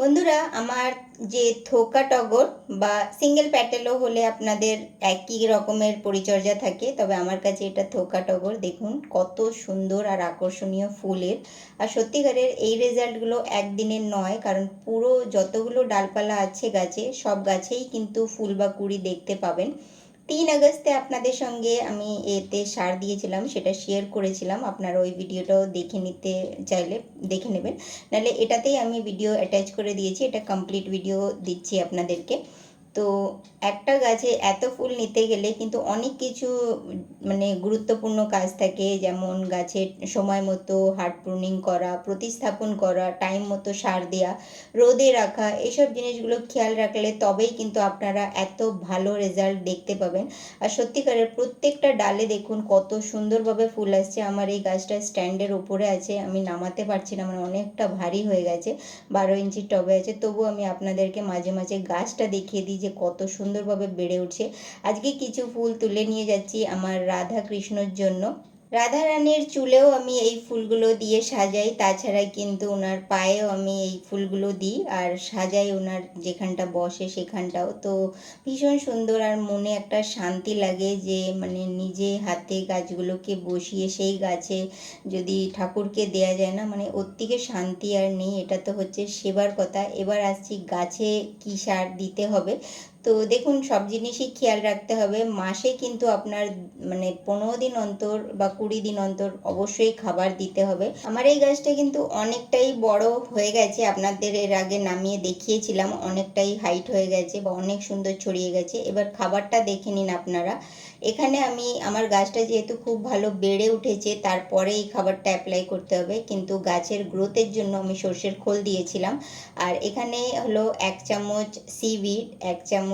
বন্ধুরা, আমার যে থোকা টগর বা সিঙ্গেল প্যাটেলও হলে আপনাদের একই রকমের পরিচর্যা থাকে, তবে আমার কাছে এটা থোকা টগর। দেখুন, কত সুন্দর আর আকর্ষণীয় ফুলের। আর সত্যিকারের এই রেজাল্টগুলো একদিনের নয়, কারণ পুরো যতগুলো ডালপালা আছে গাছে, সব গাছেই কিন্তু ফুল বা কুড়ি দেখতে পাবেন। তিন আগস্টে আপনাদের সঙ্গে আমি এতে সার দিয়েছিলাম, সেটা শেয়ার করেছিলাম। আপনারা ওই ভিডিওটাও দেখে নিতে চাইলে দেখে নেবেন। নাহলে এটাতেই আমি ভিডিও অ্যাটাচ করে দিয়েছি, এটা কমপ্লিট ভিডিও দিচ্ছি আপনাদেরকে। তো একটা গাছে এত ফুল নিতে গেলে কিন্তু অনেক কিছু মানে গুরুত্বপূর্ণ কাজ থাকে। যেমন গাছের সময় মতো হার্ড প্রুনিং করা, প্রতিস্থাপন করা, টাইম মতো সার দেওয়া রোদে রাখা, এসব জিনিসগুলো খেয়াল রাখলে তবেই কিন্তু আপনারা এত ভালো রেজাল্ট দেখতে পাবেন। আর সত্যিকারের প্রত্যেকটা ডালে দেখুন কত সুন্দরভাবে ফুল আসছে। আমার এই গাছটা স্ট্যান্ডের উপরে আছে, আমি নামাতে পারছি না মানে অনেকটা ভারী হয়ে গেছে, বারো ইঞ্চির টবে আছে। তবু আমি আপনাদেরকে মাঝে মাঝে গাছটা দেখিয়ে দিই যে কত সুন্দরভাবে বেড়ে উঠছে। আজকে কিছু ফুল তুলে নিয়ে যাচ্ছি আমার রাধা কৃষ্ণর জন্য। রাধা রানীর চুলেও আমি এই ফুলগুলো দিয়ে সাজাই, তাছাড়া কিন্তু ওনার পায়েও আমি এই ফুলগুলো দিই আর সাজাই ওনার যেখানটা বসে সেখানটাও। তো ভীষণ সুন্দর আর মনে একটা শান্তি লাগে যে মানে নিজে হাতে গাছগুলোকে বসিয়ে সেই গাছে যদি ঠাকুরকে দেয়া যায় না মানে ওর থেকে শান্তি আর নেই, এটা তো হচ্ছে সেবার কথা। এবার আসছি গাছে কী সার দিতে হবে তো দেখুন, সব জিনিসই খেয়াল রাখতে হবে। মাসে কিন্তু আপনার মানে পনেরো দিন অন্তর বা কুড়ি দিন অন্তর অবশ্যই খাবার দিতে হবে। আমার এই গাছটা কিন্তু অনেকটাই বড় হয়ে গেছে। আপনাদের এর আগে নামিয়ে দেখিয়েছিলাম, অনেকটাই হাইট হয়ে গেছে বা অনেক সুন্দর ছড়িয়ে গেছে। এবার খাবারটা দেখে নিন আপনারা। এখানে আমি, আমার গাছটা যেহেতু খুব ভালো বেড়ে উঠেছে, তারপরে এই খাবারটা অ্যাপ্লাই করতে হবে। কিন্তু গাছের গ্রোথের জন্য আমি সর্ষের খোল দিয়েছিলাম। আর এখানে হলো এক চামচ সিভিড এক চামচ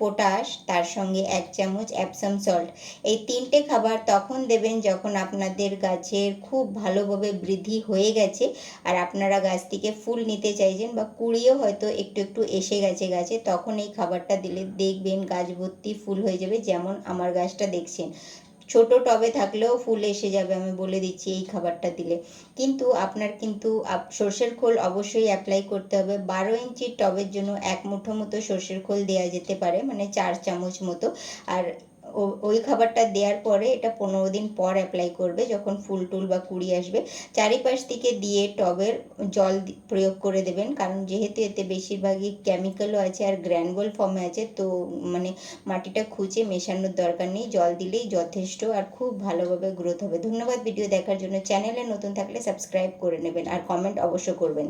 পটাশ তার সঙ্গে এক চামচ অ্যাপসাম সল্ট এই তিনটে খাবার তখন দেবেন যখন আপনাদের গাছের খুব ভালোভাবে বৃদ্ধি হয়ে গেছে আর আপনারা গাছ থেকে ফুল নিতে চাইছেন বা কুড়িও হয়তো একটু একটু এসে গেছে গাছে, তখন এই খাবারটা দিলে দেখবেন গাছ ভর্তি ফুল হয়ে যাবে, যেমন আমার গাছটা দেখছেন। ছোট টবে থাকলেও ফুল এসে যাবে, আমি বলে দিচ্ছি এই খাবারটা দিলে। কিন্তু আপনার কিন্তু সর্ষের খোল অবশ্যই অ্যাপ্লাই করতে হবে। বারো ইঞ্চির টবের জন্য এক মুঠো মতো সর্ষের খোল দেওয়া যেতে পারে মানে চার চামচ মতো। আর ওই খাবারটা দেওয়ার পরে এটা পনেরো দিন পর অ্যাপ্লাই করবে যখন ফুল টুল বা কুড়ি আসবে। চারিপাশ থেকে দিয়ে টবের জল প্রয়োগ করে দেবেন। কারণ যেহেতু এতে বেশিরভাগই কেমিক্যালও আছে আর গ্র্যানুল ফর্মে আছে, তো মানে মাটিটা খুঁজে মেশানোর দরকার নেই। জল দিলেই যথেষ্ট আর খুব ভালোভাবে গ্রোথ হবে। ধন্যবাদ ভিডিও দেখার জন্য। চ্যানেলে নতুন থাকলে সাবস্ক্রাইব করে নেবেন আর কমেন্ট অবশ্য করবেন।